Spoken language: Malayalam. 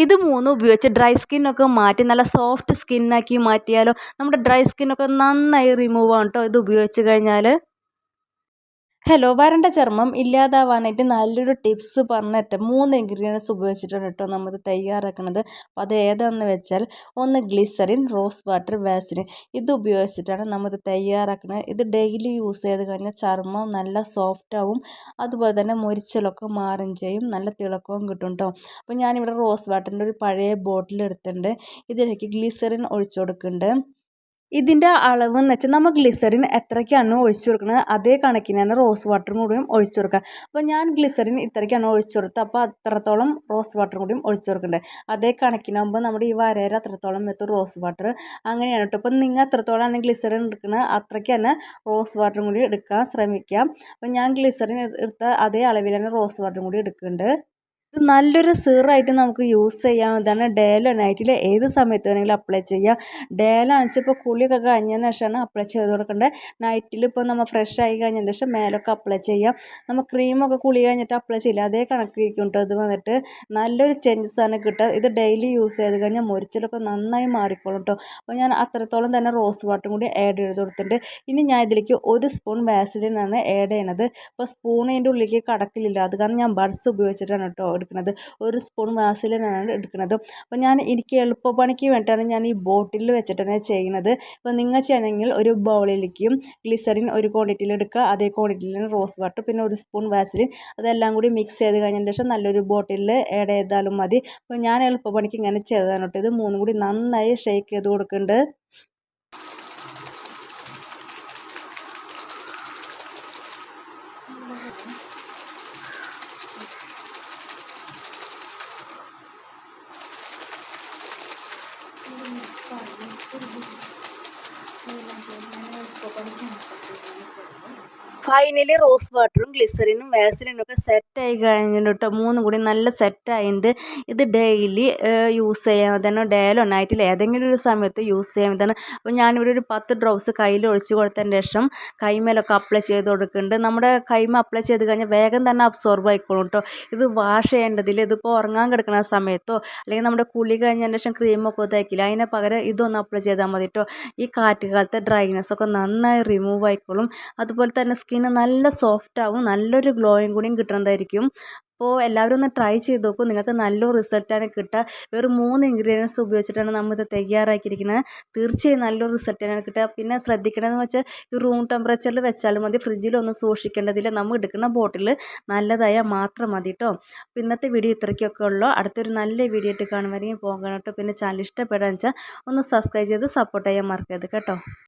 ഇത് മൂന്നും ഉപയോഗിച്ച് ഡ്രൈ സ്കിന്നൊക്കെ മാറ്റി നല്ല സോഫ്റ്റ് സ്കിന്നാക്കി മാറ്റിയാലോ? നമ്മുടെ ഡ്രൈ സ്കിന്നൊക്കെ നന്നായി റിമൂവ് കേട്ടോ ഇത് ഉപയോഗിച്ച് കഴിഞ്ഞാൽ ഹലോ വരണ്ട ചർമ്മം ഇല്ലാതാവാനായിട്ട് നല്ലൊരു ടിപ്സ് പറഞ്ഞിട്ട് മൂന്ന് ഇൻഗ്രീഡിയൻസ് ഉപയോഗിച്ചിട്ടാണ് കേട്ടോ നമ്മൾ തയ്യാറാക്കുന്നത് അപ്പോൾ അത് ഏതാണെന്ന് വെച്ചാൽ ഒന്ന് ഗ്ലിസറിൻ റോസ് വാട്ടർ വാസിലിൻ ഇത് ഉപയോഗിച്ചിട്ടാണ് നമ്മൾ തയ്യാറാക്കുന്നത് ഇത് ഡെയിലി യൂസ് ചെയ്ത് കഴിഞ്ഞാൽ ചർമ്മം നല്ല സോഫ്റ്റ് ആവും. അതുപോലെ തന്നെ മുരിച്ചലൊക്കെ മാറും ചെയ്യും. നല്ല തിളക്കവും കിട്ടും കേട്ടോ അപ്പോൾ ഞാനിവിടെ റോസ് വാട്ടറിന്റെ ഒരു പഴയ ബോട്ടിൽ എടുത്തിട്ടുണ്ട്. ഇതിലേക്ക് ഗ്ലിസറിൻ ഒഴിച്ചു കൊടുക്കുന്നുണ്ട്. ഇതിന്റെ അളവ് എന്ന് വെച്ചാൽ നമ്മൾ ഗ്ലിസറിൻ എത്രയ്ക്കാണ് ഒഴിച്ചു കൊടുക്കുന്നത്? അതേ കണക്കിനാണ് റോസ് വാട്ടറും കൂടിയും ഒഴിച്ചു കൊടുക്കുക. അപ്പോൾ ഞാൻ ഗ്ലിസറിൻ ഇത്രയ്ക്കാണ് ഒഴിച്ചു കൊടുത്തത്. അപ്പോൾ അത്രത്തോളം റോസ് വാട്ടറും കൂടിയും ഒഴിച്ചു കൊടുക്കേണ്ടത് അതേ കണക്കിനാകുമ്പോൾ നമ്മുടെ ഈ വരേര അത്രത്തോളം എത്തും റോസ് വാട്ടർ അങ്ങനെയാണ് കേട്ടോ. അപ്പോൾ നിങ്ങൾ എത്രത്തോളമാണ് ഗ്ലിസറിൻ എടുക്കുന്നത്? അത്രയ്ക്ക് തന്നെ റോസ് വാട്ടറും കൂടി എടുക്കാൻ ശ്രമിക്കാം അപ്പോൾ ഞാൻ ഗ്ലിസറിൻ എടുത്ത അതേ അളവിൽ തന്നെ റോസ് വാട്ടറും കൂടി എടുക്കുന്നുണ്ട്. ഇത് നല്ലൊരു സീറായിട്ട് നമുക്ക് യൂസ് ചെയ്യാം. ഇതാണ് ഡേലോ നൈറ്റിൽ ഏത് സമയത്ത് വേണമെങ്കിലും അപ്ലൈ ചെയ്യാം. ഡേലോ വെച്ചാൽ ഇപ്പോൾ കുളിയൊക്കെ കഴിഞ്ഞതിന് ശേഷമാണ് അപ്ലൈ ചെയ്ത് കൊടുക്കേണ്ടത്. നൈറ്റിൽ ഇപ്പോൾ നമ്മൾ ഫ്രഷ് ആയി കഴിഞ്ഞതിന് ശേഷം മേലൊക്കെ അപ്ലൈ ചെയ്യാം. നമ്മൾ ക്രീമൊക്കെ കുളി കഴിഞ്ഞിട്ട് അപ്ലൈ ചെയ്യില്ല. അതേ കണക്കിരിക്കും കേട്ടോ ഇത് വന്നിട്ട്. നല്ലൊരു ചേഞ്ചസ് ആണ് കിട്ടുക. ഇത് ഡെയിലി യൂസ് ചെയ്ത് കഴിഞ്ഞാൽ മുരിച്ചിലൊക്കെ നന്നായി മാറിക്കോളും കേട്ടോ അപ്പോൾ ഞാൻ അത്രത്തോളം തന്നെ റോസ് വാട്ടറും കൂടി ആഡ് ചെയ്ത് കൊടുത്തിട്ടുണ്ട്. ഇനി ഞാൻ ഇതിലേക്ക് ഒരു സ്പൂൺ വാസിലിനാണ് ആഡ് ചെയ്യണത്. അപ്പോൾ സ്പൂൺ അതിന്റെ ഉള്ളിലേക്ക് കടക്കില്ല അത് കാരണം ഞാൻ ബഡ്സ് ഉപയോഗിച്ചിട്ടാണ് കേട്ടോ എടുക്കുന്നത്. ഒരു സ്പൂൺ വാസലിനാണ് എടുക്കുന്നത്. അപ്പോൾ ഞാൻ എനിക്ക് എളുപ്പപ്പണിക്ക് വേണ്ടിയിട്ടാണ് ഞാൻ ഈ ബോട്ടിൽ വെച്ചിട്ടാണ് ചെയ്യുന്നത്. അപ്പോൾ നിങ്ങൾ ചെയ്യണമെങ്കിൽ ഒരു ബൗളിലേക്കും ഗ്ലിസറിൻ ഒരു ക്വാണ്ടിറ്റിയിൽ എടുക്കുക. അതേ ക്വാണ്ടിറ്റിയിൽ റോസ് വാട്ടർ പിന്നെ ഒരു സ്പൂൺ വാസലിൻ അതെല്ലാം കൂടി മിക്സ് ചെയ്ത് കഴിഞ്ഞതിന് ശേഷം നല്ലൊരു ബോട്ടിലിൽ ആഡ് ചെയ്താലും മതി. അപ്പോൾ ഞാൻ എളുപ്പപ്പണിക്ക് ഇങ്ങനെ ചെയ്തതാണ് കേട്ടോ. ഇത് മൂന്നും കൂടി നന്നായി ഷേക്ക് ചെയ്ത് കൊടുക്കുന്നുണ്ട്. ഫൈനലി റോസ് വാട്ടറും ഗ്ലിസറിനും വാസലിനും ഒക്കെ സെറ്റായി കഴിഞ്ഞിട്ട് കേട്ടോ മൂന്നും കൂടി നല്ല സെറ്റായിട്ടുണ്ട് ഇത് ഡെയിലി യൂസ് ചെയ്യാൻ തന്നെ ഡേയിലോ നൈറ്റിൽ ഏതെങ്കിലും ഒരു സമയത്ത് യൂസ് ചെയ്യാൻ തന്നെ. അപ്പോൾ ഞാനിവിടെ ഒരു പത്ത് ഡ്രോപ്സ് കയ്യിൽ ഒഴിച്ച് കൊടുത്തതിന് ശേഷം കൈമേലൊക്കെ അപ്ലൈ ചെയ്ത് കൊടുക്കുന്നുണ്ട്. നമ്മുടെ കൈമ അപ്ലൈ ചെയ്ത് കഴിഞ്ഞാൽ വേഗം തന്നെ അബ്സോർബ് ആയിക്കോളും കേട്ടോ ഇത് വാഷ് ചെയ്യേണ്ടതിൽ ഇതിപ്പോൾ ഉറങ്ങാൻ കിടക്കുന്ന സമയത്തോ അല്ലെങ്കിൽ നമ്മുടെ കുളി കഴിഞ്ഞതിന് ശേഷം ക്രീമൊക്കെ തേക്കില്ല അതിന് പകരം ഇതൊന്ന് അപ്ലൈ ചെയ്താൽ മതി കേട്ടോ ഈ കാറ്റ് കാലത്തെ ഡ്രൈനെസ് ഒക്കെ നന്നായി റിമൂവ് ആയിക്കോളും. അതുപോലെ തന്നെ സ്കിന്ന് നല്ല സോഫ്റ്റ് ആവും. നല്ലൊരു ഗ്ലോയും കൂടിയും കിട്ടുന്നതായിരിക്കും. അപ്പോൾ എല്ലാവരും ഒന്ന് ട്രൈ ചെയ്ത് നോക്കൂ. നിങ്ങൾക്ക് നല്ലൊരു റിസൾട്ടാണ് കിട്ടുക. വെറും മൂന്ന് ഇൻഗ്രീഡിയൻസ് ഉപയോഗിച്ചിട്ടാണ് നമ്മൾ ഇത് തയ്യാറാക്കിയിരിക്കുന്നത്. തീർച്ചയായും നല്ലൊരു റിസൾട്ടാണ് കിട്ടുക. പിന്നെ ശ്രദ്ധിക്കണമെന്ന് വെച്ചാൽ ഇത് റൂം ടെമ്പറേച്ചറിൽ വെച്ചാലും മതി. ഫ്രിഡ്ജിലൊന്നും സൂക്ഷിക്കേണ്ടതില്ല. നമ്മൾ എടുക്കുന്ന ബോട്ടിൽ നല്ലതായാൽ മാത്രം മതി കേട്ടോ അപ്പോൾ ഇന്നത്തെ വീഡിയോ ഇത്രയ്ക്കൊക്കെ ഉള്ളൂ. അടുത്തൊരു നല്ല വീഡിയോ ആയിട്ട് കാണുമായിരിക്കും. പോകണം കേട്ടോ പിന്നെ ചാനൽ ഇഷ്ടപ്പെടാന്ന് വെച്ചാൽ ഒന്ന് സബ്സ്ക്രൈബ് ചെയ്ത് സപ്പോർട്ട് ചെയ്യാൻ മറക്കരുത് കേട്ടോ.